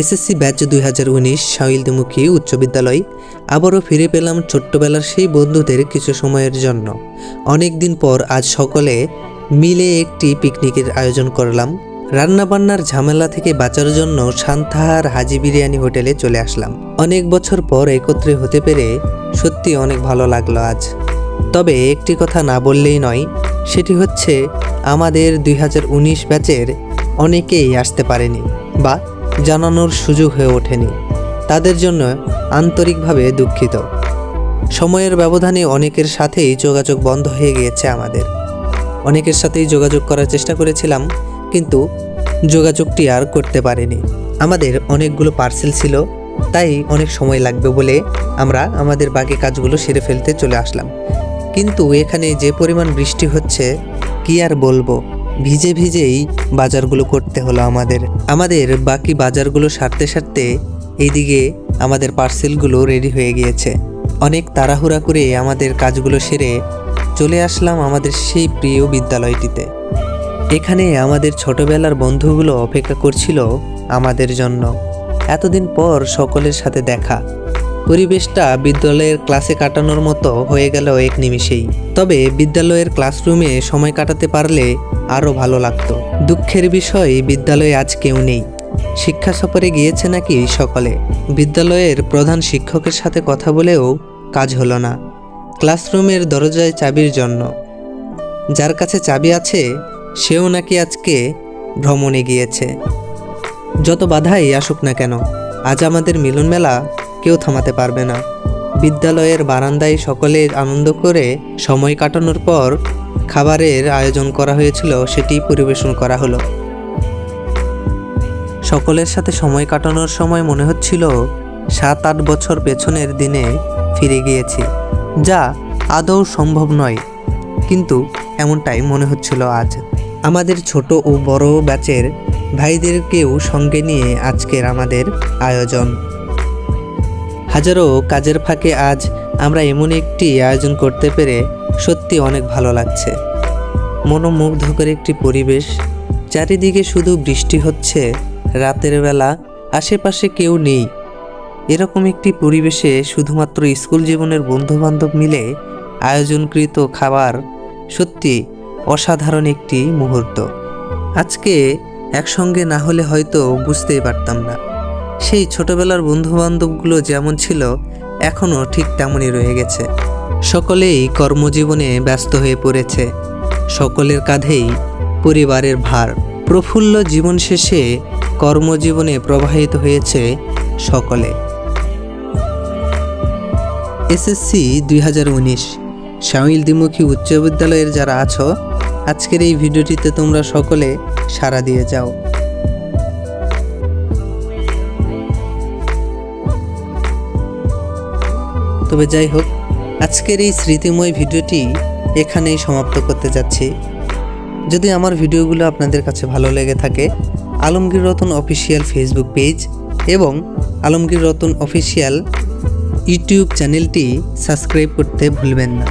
SSC batch দুই হাজার উনিশ শাইলদুমুখী উচ্চ বিদ্যালয়। আবারও ফিরে পেলাম ছোট্টবেলার সেই বন্ধুদের কিছু সময়ের জন্য। অনেক দিন পর আজ সকলে মিলে একটি পিকনিকের আয়োজন করলাম। রান্নাবান্নার ঝামেলা থেকে বাঁচার জন্য সান্থার হাজি বিরিয়ানি হোটেলে চলে আসলাম। অনেক বছর পর একত্রে হতে পেরে সত্যি অনেক ভালো লাগল আজ। তবে একটি কথা না বললেই নয়, সেটি হচ্ছে আমাদের দুই হাজার উনিশ ব্যাচের অনেকেই আসতে পারেনি বা জানানোর সুযোগ হয়ে ওঠেনি। তাদের জন্য আন্তরিকভাবে দুঃখিত। সময়ের ব্যবধানে অনেকের সাথেই যোগাযোগ বন্ধ হয়ে গিয়েছে আমাদের। অনেকের সাথেই যোগাযোগ করার চেষ্টা করেছিলাম, কিন্তু যোগাযোগটি আর করতে পারিনি। আমাদের অনেকগুলো পার্সেল ছিল, তাই অনেক সময় লাগবে বলে আমরা আমাদের বাকি কাজগুলো সেরে ফেলতে চলে আসলাম। কিন্তু এখানে যে পরিমাণ বৃষ্টি হচ্ছে, কি আর বলব? ভিজে ভিজেই বাজারগুলো করতে হলো আমাদের। আমাদের বাকি বাজারগুলো সারতে সারতে এইদিকে আমাদের পার্সেলগুলো রেডি হয়ে গিয়েছে। অনেক তাড়াহুড়া করে আমাদের কাজগুলো সেরে চলে আসলাম আমাদের সেই প্রিয় বিদ্যালয়টিতে। এখানে আমাদের ছোটবেলার বন্ধুগুলো অপেক্ষা করছিল আমাদের জন্য। এতদিন পর সকলের সাথে দেখা। পরিবেশটা বিদ্যালয়ের ক্লাসে কাটানোর মতো হয়ে গেল এক নিমিষেই। তবে বিদ্যালয়ের ক্লাসরুমে সময় কাটাতে পারলে আরও ভালো লাগতো। দুঃখের বিষয়, বিদ্যালয়ে আজ কেউ নেই। শিক্ষা সফরে গিয়েছে নাকি সকলে? বিদ্যালয়ের প্রধান শিক্ষকের সাথে কথা বলেও কাজ হলো না। ক্লাসরুমের দরজায় চাবির জন্য। যার কাছে চাবি আছে, সেও নাকি আজকে ভ্রমণে গিয়েছে। যত বাধাই আসুক না কেন, আজ আমাদের মিলনমেলা কেউ থামাতে পারবে না। বিদ্যালয়ের বারান্দায় সকলে আনন্দ করে সময় কাটানোর পর খাবারের আয়োজন করা হয়েছিল, সেটি পরিবেশন করা হলো। সকলের সাথে সময় কাটানোর সময় মনে হচ্ছিল, সাত আট বছর পেছনের দিনে ফিরে গিয়েছি। যা আদৌ সম্ভব নয়, কিন্তু এমনটাই মনে হচ্ছিল আজ। আমাদের ছোট ও বড় ব্যাচের ভাইদেরকেও সঙ্গে নিয়ে আজকের আমাদের আয়োজন। হাজারো কাজের ফাঁকে আজ আমরা এমন একটি আয়োজন করতে পেরে সত্যি অনেক ভালো লাগছে। মনোমুগ্ধকর একটি পরিবেশ, চারিদিকে শুধু বৃষ্টি হচ্ছে, রাতের বেলা আশেপাশে কেউ নেই। এরকম একটি পরিবেশে শুধুমাত্র স্কুল জীবনের বন্ধুবান্ধব মিলে আয়োজনকৃত খাবার সত্যি অসাধারণ একটি মুহূর্ত। আজকে একসঙ্গে না হলে হয়তো বুঝতেই পারতাম না। সেই ছোটবেলার বন্ধুবান্ধবগুলো যেমন ছিল, এখনও ঠিক তেমনই রয়ে গেছে। সকলেই কর্মজীবনে ব্যস্ত হয়ে পড়েছে। সকলের কাঁধেই পরিবারের ভার। প্রফুল্ল জীবন শেষে কর্মজীবনে প্রবাহিত হয়েছে সকলে। এসএসসি দুই হাজার উনিশ। শামিল দ্বিমুখী উচ্চ বিদ্যালয়ের যারা আছো, আজকের এই ভিডিওটিতে তোমরা সকলে সাড়া দিয়ে যাও। তবে যাই হোক, আজকের এই স্মৃতিময় ভিডিওটি এখানেই সমাপ্ত করতে যাচ্ছি। যদি আমার ভিডিওগুলো আপনাদের কাছে ভালো লেগে থাকে, Alamgir Ratan official Facebook page এবং আলমগীর রতন অফিসিয়াল ইউটিউব চ্যানেলটি সাবস্ক্রাইব করতে ভুলবেন না।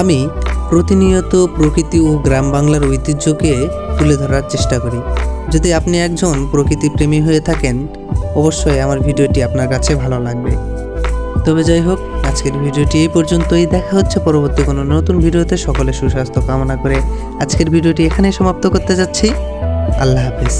আমি প্রতিনিয়ত প্রকৃতি ও গ্রাম বাংলার ঐতিহ্যকে তুলে ধরার চেষ্টা করি। যদি আপনি একজন প্রকৃতিপ্রেমী হয়ে থাকেন, অবশ্যই আমার ভিডিওটি আপনার কাছে ভালো লাগবে। তবে যাই হোক আজকের ভিডিওটি এই পর্যন্তই। দেখা হচ্ছে পরবর্তী কোনো নতুন ভিডিওতে। সকলে সুস্বাস্থ্য কামনা করে আজকের ভিডিওটি এখানেই সমাপ্ত করতে যাচ্ছি। আল্লাহ হাফিজ।